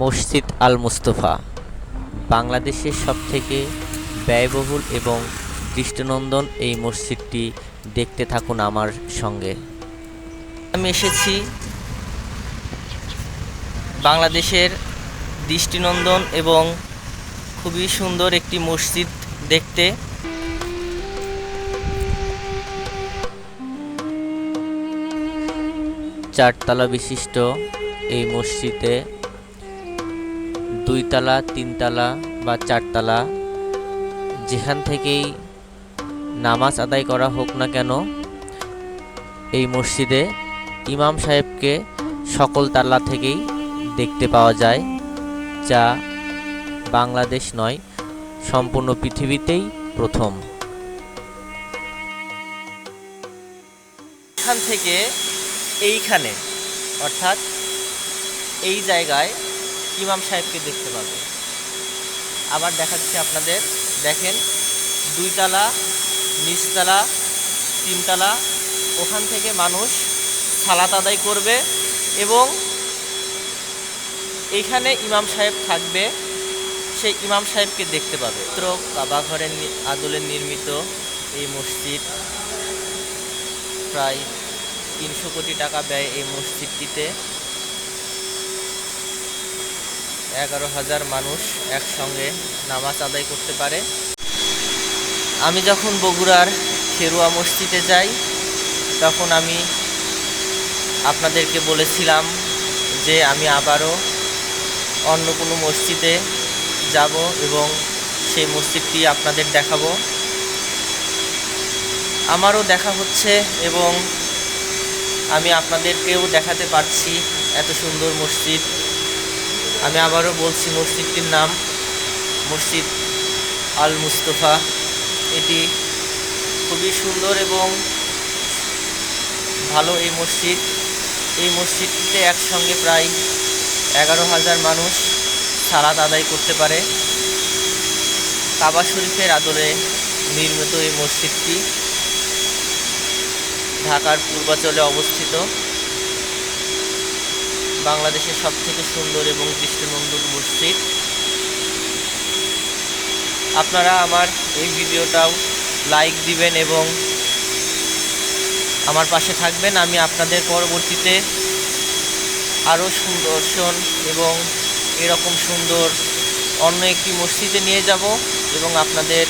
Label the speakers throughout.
Speaker 1: মসজিদ আল মুস্তফা বাংলাদেশের সবথেকে ব্যয়বহুল এবং দৃষ্টিনন্দন এই মসজিদটি দেখতে থাকুন আমার সঙ্গে। আমি এসেছি বাংলাদেশের দৃষ্টিনন্দন এবং খুবই সুন্দর একটি মসজিদ দেখতে। চারতলা বিশিষ্ট এই মসজিদে দুইতলা, তিনতলা বা চারতলা, যেখান থেকেই নামাজ আদায় করা হোক না কেন, এই মসজিদে ইমাম সাহেবকে সকল তালা থেকেই দেখতে পাওয়া যায়, যা বাংলাদেশ নয়, সম্পূর্ণ পৃথিবীতেই প্রথম। এখান থেকে এইখানে, অর্থাৎ এই জায়গায় ইমাম সাহেবকে দেখতে পাবে। আবার দেখাচ্ছি আপনাদের, দেখেন, দুইতলা, নিচতলা, তিনতলা, ওখান থেকে মানুষ সালাত আদায় করবে এবং এইখানে ইমাম সাহেব থাকবে সেই ইমাম সাহেবকে দেখতে পাবে। মাত্র কাবা ঘরের আদলে নির্মিত এই মসজিদ, প্রায় তিনশো কোটি টাকা ব্যয় এই মসজিদটিতে এগারো হাজার মানুষ একসঙ্গে নামাজ আদায় করতে পারে। আমি যখন বগুড়ার খেরুয়া মসজিদে যাই, তখন আমি আপনাদেরকে বলেছিলাম যে আমি আবারও অন্য কোনো মসজিদে যাব এবং সেই মসজিদটি আপনাদের দেখাবো। আমারও দেখা হচ্ছে এবং আমি আপনাদেরকেও দেখাতে পারছি এত সুন্দর মসজিদ। আমি আবারও বলছি, মসজিদটির নাম মসজিদ আল মুস্তফা এটি খুবই সুন্দর এবং ভালো এই মসজিদ। এই মসজিদটিতে একসঙ্গে প্রায় এগারো হাজার মানুষ সালাদ আদায় করতে পারে। কাবা শরীফের আদলে নির্মিত এই মসজিদটি ঢাকার পূর্বাঞ্চলে অবস্থিত। বাংলাদেশের সবথেকে সুন্দর এবং দৃষ্টিনন্দন মসজিদ। আপনারা আমার এই ভিডিওটাও লাইক দিবেন এবং আমার পাশে থাকবেন। আমি আপনাদের পরবর্তীতে আরও সুন্দর্শন এবং এরকম সুন্দর অন্য একটি মসজিদে নিয়ে যাব এবং আপনাদের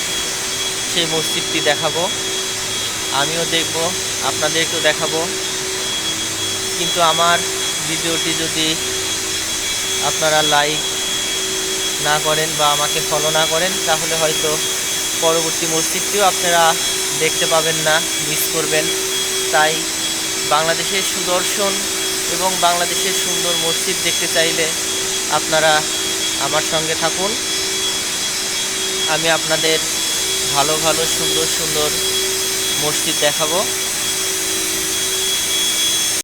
Speaker 1: সেই মসজিদটি দেখাবো। আমিও দেখব, আপনাদেরকেও দেখাবো। কিন্তু আমার ভিডিওটি যদি আপনারা লাইক না করেন বা আমাকে ফলো না করেন, তাহলে হয়তো পরবর্তী মসজিদটিও আপনারা দেখতে পাবেন না মিস করবেন। তাই বাংলাদেশের সুদর্শন এবং বাংলাদেশের সুন্দর মসজিদ দেখতে চাইলে আপনারা আমার সঙ্গে থাকুন। আমি আপনাদের ভালো ভালো, সুন্দর সুন্দর মসজিদ দেখাবো।